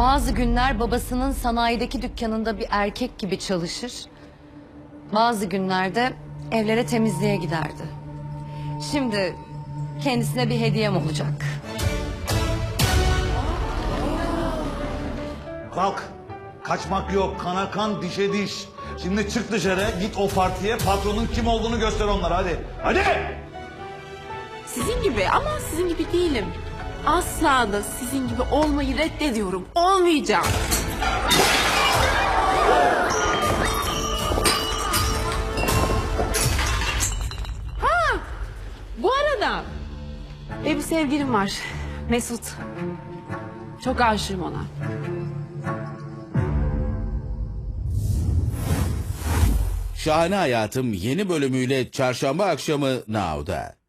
Bazı günler babasının sanayideki dükkanında bir erkek gibi çalışır. Bazı günlerde evlere temizliğe giderdi. Şimdi kendisine bir hediyem olacak. Kalk. Kaçmak yok. Kana kan, dişe diş. Şimdi çık dışarı, git o partiye, patronun kim olduğunu göster onlara hadi. Hadi! Sizin gibi ama sizin gibi değilim. Asla da sizin gibi olmayı reddediyorum. Olmayacağım. Ha! Bu arada benim bir sevgilim var. Mesut. Çok aşığım ona. Şahane Hayatım yeni bölümüyle çarşamba akşamı Now'da.